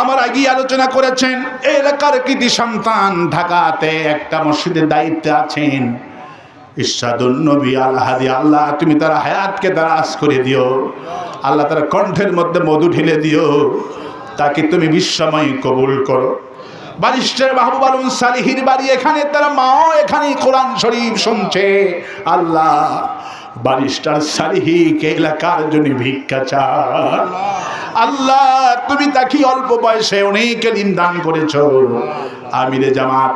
আমার আগে আলোচনা করেছেন, এলাকার কৃতি সন্তান ঢাকাতে একটা মসজিদের দায়িত্বে আছেন। ইসাদুল নবী আল্লাহাদি আল্লাহ, তুমি তার হায়াতকে দারাজ করে দিও। আল্লাহ তার কণ্ঠের মধ্যে মধু ঢেলে দিও। তাকে তুমি বিশ্বময় কবুল করো। বারিস্টার মাহবুব আলম সালিহির বাড়ি এখানে, তার মাও এখানে কোরআন শরীফ শুনছে। আল্লাহ বারিস্টার সালিহিকে এলাকার জন্য ভিক্ষা চায় আল্লাহ, তুমি তাকে অল্প বয়সে অনেক এলিম দান করেছ। আমিরে জামাত,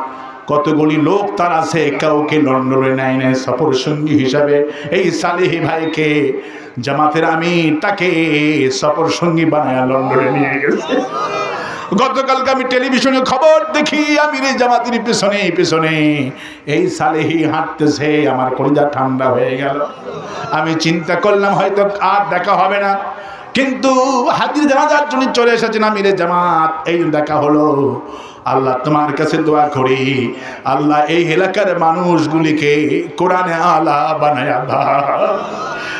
কতগুলি লোক তার আছে, কাউকে লন্ডনে নেয় নেয় সফর সঙ্গী হিসাবে এই সালেহি ভাইকে, জামাতের আমি তাকে সফর সঙ্গী বানায় লন্ডনে নিয়ে গেছে। গতকালকে আমি টেলিভিশনে খবর দেখি আমি রে জামাতির পেছনে পেছনে এই সালেহি হাঁটতেছে, আমার কলিজা ঠান্ডা হয়ে গেল। আমি চিন্তা করলাম, হয়তো আর দেখা হবে না। কিন্তু হাজির জানাজার জন্য চলে এসেছেন আমিরে জামাত। এই দেখা হলো, আল্লাহ তোমার কাছে দোয়া করি। আল্লাহ এই এলাকার মানুষগুলিকে কোরআনে আলা বানায়া দাও।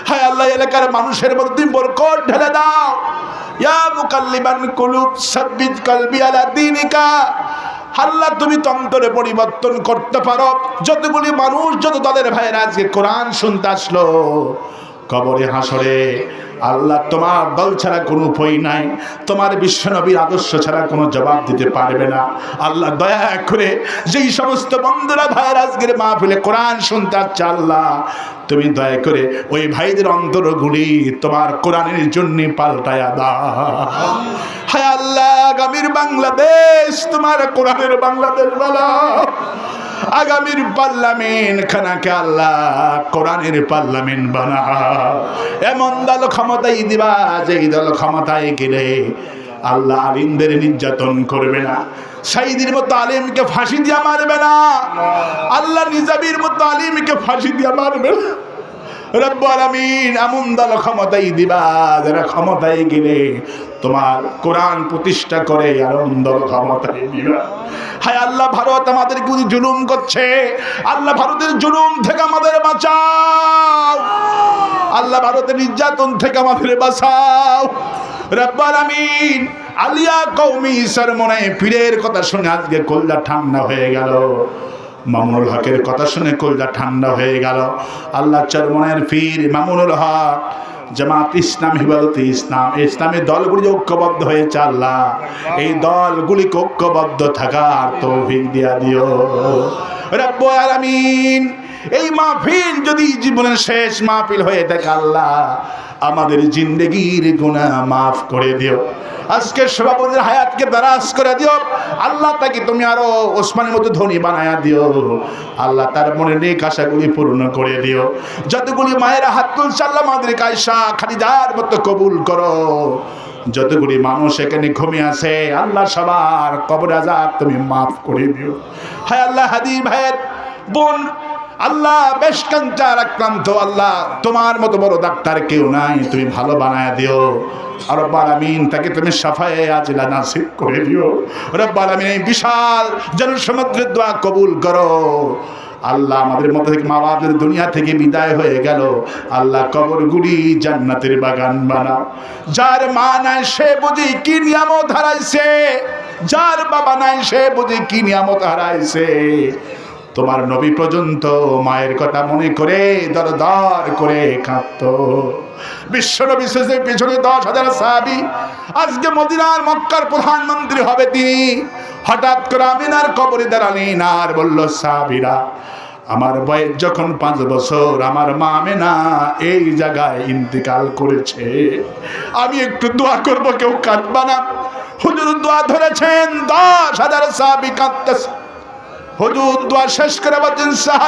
হায় আল্লাহ এলাকার মানুষের মধ্যে বরকত ঢেলে দাও। ইয়া মুকাল্লিবান কুলুব, সাব্বিত কলবি আলা আল্লাহ, তুমি তন্তরে পরিবর্তন করতে পারো। যতগুলি মানুষ, যত তাদের ভাইয়েরা আজকে কোরআন শুনতে আসলো কবরে হাসরে। আল্লাহ তোমার দল ছাড়া কোনো উপায় নাই। তোমার বিশ্বনবীর আদর্শ ছাড়া কোনো জবাব দিতে পারবে না। আল্লাহ দয়া করে যেই সমস্ত বন্ধুরা, ভাইয়ের আজকের মাহফিলে কোরআন শুনতে আসছে, আল্লাহ তুমি দয়া করে ওই ভাইদের অন্তরগুলি তোমার কোরআনের জন্য পাল্টায়া দাও। হায় আল্লাহ, আগামীর বাংলাদেশ, তোমার কোরআনের বাংলাদেশ বলা আগামীর পার্লামেন্ট খানাকে আল্লাহ কোরআনের পার্লামেন্ট বানা। এমন দল ক্ষমতায় দিবা, যেই দল ক্ষমতায় গেলে আল্লাহ আলিমদের নির্যাতন করবে না। সাইদির মতো আলিমকে ফাঁসি দিয়া মারবে না। আল্লাহ নিজাবির মতো আলিমকে ফাঁসি দিয়া মারবে না। রব্বুল আমিন এমন দল ক্ষমতায় দিবা, যারা ক্ষমতায় গেলে তোমার কোরআন প্রতিষ্ঠা করে দিবা। হায় আল্লাহ, ভারত আমাদের গুলি জুলুম করছে। আল্লাহ, ভারতের জুলুম থেকে আমাদের বাঁচাও। আল্লাহ, ভারতের নির্যাতন থেকে আমাদের বাঁচাও। রব্বুল আমিন আলিয়া কৌমি সরমনে পীরের কথা শুনে আজকে কল্লা ঠান্ডা হয়ে গেল। মামুনুল হকের কথা শুনে কলজা ঠান্ডা হয়ে গেল। আল্লাহ চরমনের পীর মামুনুল হক জামাত ইসলাম হিবাদত ইসলাম ইসলামের দলগুলি ঐক্যবদ্ধ হয়ে আল্লাহ এই দলগুলিকে ঐক্যবদ্ধ থাকার তৌফিক দিয়া দিও। রব্বুল আলামিন, এই মাহফিল যদি জীবনের শেষ মাহফিল হয়ে থাকে, আল্লাহ আমাদের জিন্দগির গুণা মাফ করে দিও। আজকে সভাপতির হায়াতকে দারাজ করে দিও। আল্লাহ তাকে তুমি আরও ওসমানের মতো ধনী বানায়া দিও। আল্লাহ তার মনে নেক আশাগুলি পূর্ণ করে দিও। যতগুলি মায়ের হাত তুলছে, আল্লাহ আমাদের কায়সা খালিদার মতো কবুল করো। যতগুলি মানুষ এখানে ঘুমিয়ে আছে, আল্লাহ সবার কবর তুমি মাফ করে দিও। হায় আল্লাহ হাদি ভাইয়ের বোন আল্লাহ বেশ কাঞ্চার আক্রান্ত, আল্লাহ তোমার মতো বড় ডাক্তার কেউ নাই, তুমি ভালো বানায় দিও। আমিন তাকে তুমি করে দিও। আমিন বিশাল কবুল করো। আল্লাহ আমাদের মতো মা দুনিয়া থেকে বিদায় হয়ে গেল। আল্লাহ জান্নাতের বাগান বানাও। যার মা নাই, সে বুঝি কি নিয়ামত হারাইছে? যার বাবা নাই, সে বুঝি কি নিয়ামত হারাইছে? তোমার নবী পর্যন্ত মায়ের কথা মনে করে দর দর করে কাঁদত। বিশ্ব নবী শেষের পিছনে দশ হাজার সাহাবি। আজকে মদিনার মক্কার প্রধানমন্ত্রী হবে তিনি। হঠাৎ করে আমিনার কবরে দাঁড়ালেন আর বলল, সাহাবিরা, আমার বয়স যখন পাঁচ বছর, আমার মা মেনা এই জায়গায় ইন্তেকাল করেছে। আমি একটু দোয়া করব, কেউ কাঁদবা না। হুজুর দোয়া ধরেছেন, দশ হাজার সাহাবি কাঁদতেছে। হুজুর দোয়া শেষ করে বলছেন সাহাব